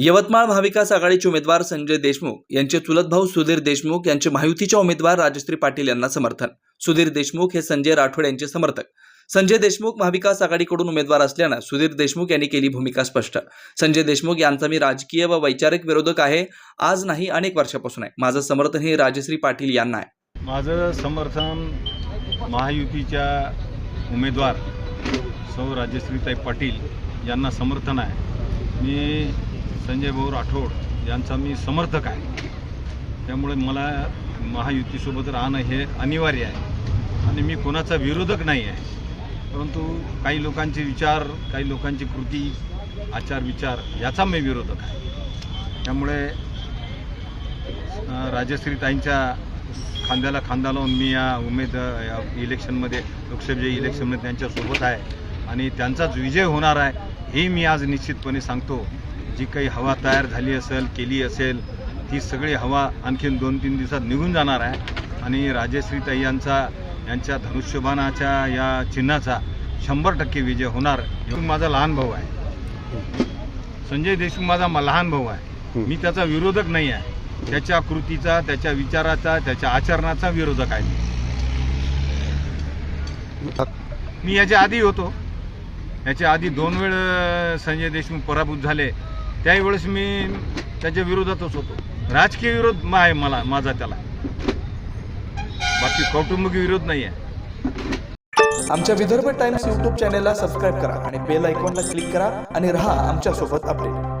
यवतमाळ महाविकास आघाडीचे उमेदवार संजय देशमुख यांचे चुलत भाऊ सुधीर देशमुख यांचे महायुतीच्या उमेदवार राजश्री पाटील यांना समर्थन. सुधीर देशमुख हे संजय राठोड यांचे समर्थक. संजय देशमुख महाविकास आघाडीकडून उमेदवार असल्यानं सुधीर देशमुख यांनी केली भूमिका स्पष्ट. संजय देशमुख यांचा मी राजकीय व वैचारिक विरोधक आहे आज नाही अनेक वर्षापासून आहे. माझं समर्थन हे राजश्री पाटील यांना आहे. माझं समर्थन महायुतीच्या उमेदवार सौ राजश्रीताई पाटील यांना समर्थन आहे. मी संजय भाऊ राठोड यांचा मी समर्थक आहे. त्यामुळे मला महायुतीसोबत राहणं हे अनिवार्य आहे. आणि मी कोणाचा विरोधक नाही आहे. परंतु काही लोकांचे विचार काही लोकांची कृती आचार विचार याचा मी विरोधक आहे. त्यामुळे राजश्री राजश्रीताईंच्या खांद्याला खांदा लावून मी या उमेद या इलेक्शनमध्ये लोकसभेच्या इलेक्शनमध्ये त्यांच्यासोबत आहे. आणि त्यांचाच विजय होणार आहे हे मी आज निश्चितपणे सांगतो. जी काही हवा तयार झाली असेल केली असेल ती सगळी हवा आणखीन दोन तीन दिवसात निघून जाणार आहे. आणि राजश्रीताई यांचा यांच्या धनुष्यबाणाच्या या चिन्हाचा शंभर टक्के विजय होणार. माझा लहान भाऊ आहे. संजय देशमुख माझा लहान भाऊ आहे. मी त्याचा विरोधक नाही आहे. त्याच्या कृतीचा त्याच्या विचाराचा त्याच्या आचरणाचा विरोधक आहे मी. याच्या आधी होतो. याच्या आधी दोन वेळ संजय देशमुख पराभूत झाले. त्याही वेळेस मी त्याच्या विरोधातच होतो. राजकीय विरोध आहे मला माझा त्याला. बाकी कौटुंबिक विरोध नाही आहे. आमच्या विदर्भ टाइम्स यूट्यूब चॅनेलला सबस्क्राईब करा आणि बेल आयकॉनला क्लिक करा आणि रहा आमच्यासोबत अपडेट.